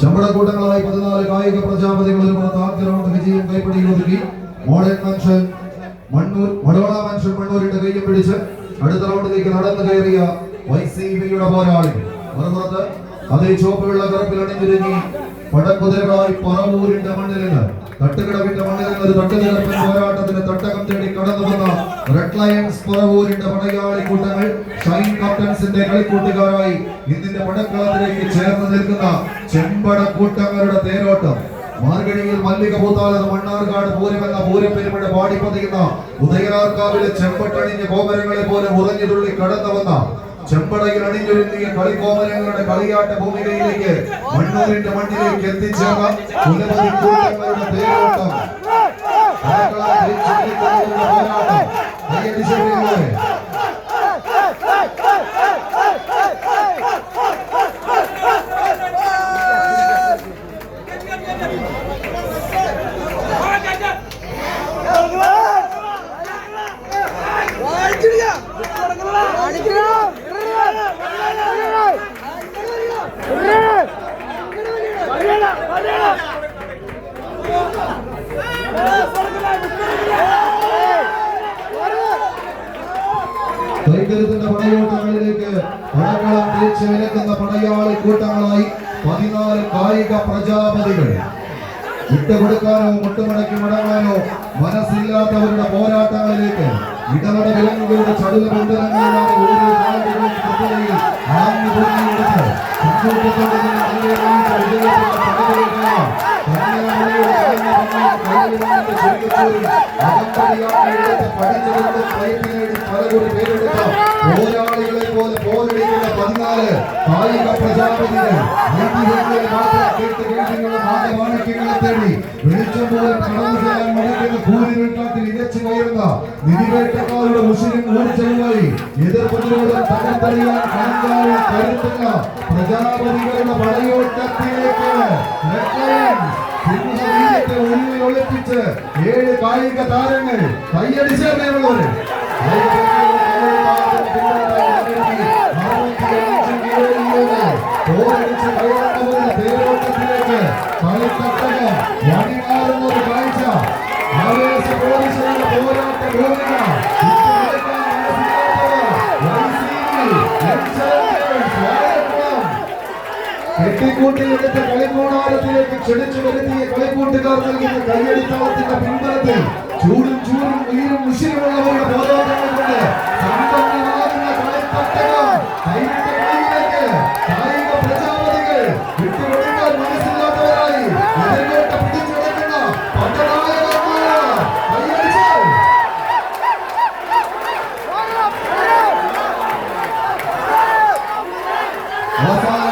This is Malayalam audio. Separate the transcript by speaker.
Speaker 1: ചമ്പടക്കൂട്ടങ്ങളായി പതിനാല് കായിക പ്രജാപതികളിൽ റൗണ്ട് വിജയം കൈപ്പിടി ഒതുക്കി modern mansion Mannur Madavala mansion മണ്ണൂരിന്റെ കയ്യും പിടിച്ച് അടുത്ത റൗണ്ടിലേക്ക് നടന്നു കയറിയ വൈസീബിയുടെ പോരാളി. മറുപുറത്ത് അതേ ചുവപ്പുള്ള കറുപ്പിൽ അണിഞ്ഞിരുങ്ങി പടക്കുതിരകളായി പറവൂരിന്റെ മണ്ണിൽ നിന്ന് തട്ടുകിടവിന്റെ മണ്ണിൽ നിന്ന് ഒരു തട്ടുനിരപ്പൻ പോരാട്ടത്തിന് തട്ടകം തേടി കടന്നു വന്ന റെഡ് പറവൂരിന്റെ പടയാളി കൂട്ടങ്ങൾ ഷൈൻ കപ്റ്റൻസിന്റെ കളിക്കൂട്ടുകാരായി ഇതിന്റെ പടക്കളത്തിലേക്ക് ചേർന്ന് നിൽക്കുന്ന ചെമ്പട കൂട്ടങ്ങളുടെ തേരോട്ടം. മാർഗഴിയിൽ മല്ലിക പൂത്താലത് മണ്ണാർക്കാട് പൂരമെന്ന പൂരപ്പെരുമയുടെ പാടി പതിയുന്ന ഉദയനാർക്കാവിലെ ചെമ്പട്ടണിഞ്ഞ ഗോപുരങ്ങളെ പോലെ ഉറഞ്ഞു തുള്ളി കടന്നു വന്ന ചെമ്പടയിൽ അണിഞ്ഞൊരുങ്ങിയ കളിക്കോമരങ്ങളുടെ കളിയാട്ട ഭൂമികയിലേക്ക് മണ്ണൂരിന്റെ മണ്ണിലേക്ക് എത്തിച്ചേർന്ന നിരവധി കൂട്ടങ്ങളുടെ തേരോട്ടം കൈകരുത്തിന്റെ പടയോട്ടങ്ങളിലേക്ക് പടക്കളം തേച്ച് വിലക്കുന്ന പടയാളി കൂട്ടങ്ങളായി പതിനാല് കായിക പ്രജാപതികൾ. വിട്ടുകൊടുക്കാനോ മുട്ടുമടക്കി മടങ്ങാനോ മനസ്സില്ലാത്തവരുടെ പോരാട്ടങ്ങളിലേക്ക് ഇടപെട വിലങ്ങുകളുടെ ചടുല ബന്ധനങ്ങളിലാണ് ഓരോ പഠിച്ചവരുടെ പ്രയത്നം പലകുറി പേരെടുത്ത പോരാളികളെ പോലെ പോരടിക്കുന്ന പതിനാല് കായിക പ്രജാപതികൾ തേടി വെളിച്ചം പോലെ കടന്നു ചെല്ലാൻ മടിക്കുന്ന കൂലിവെട്ടാത്തിൽ ഇരച്ചു കയറുന്ന നിധിവേട്ടക്കാരുടെ മുഷിലും ഊർജവുമായി എതിർപ്പതിലൂടെ തകർത്തെറിയാൻ കണക്കായ കരുത്തുള്ള പ്രജാപതികളുടെ പടയോട്ടത്തിലേക്ക് ഒളിപ്പിച്ച് ഏഴ് കായിക താരങ്ങൾ കൈയടിച്ചേർന്നവര് പോരടിച്ച് കയറുന്നവരുടെ തേരോട്ടത്തിലേക്ക് കളിത്തട്ടകം വഴിമാറുന്ന ഒരു കാഴ്ച ആവേശ പോലീസുകളുടെ പോരാട്ട ഭൂമിക കെട്ടിക്കൂട്ടി എടുത്ത കളിക്കോണാരത്തിലേക്ക് ക്ഷണിച്ചു വരുത്തിയ കളിക്കൂട്ടുകാർ നൽകുന്ന കയ്യടിത്താളത്തിന്റെ പിൻബലത്തിൽ ചൂട് Boa falar.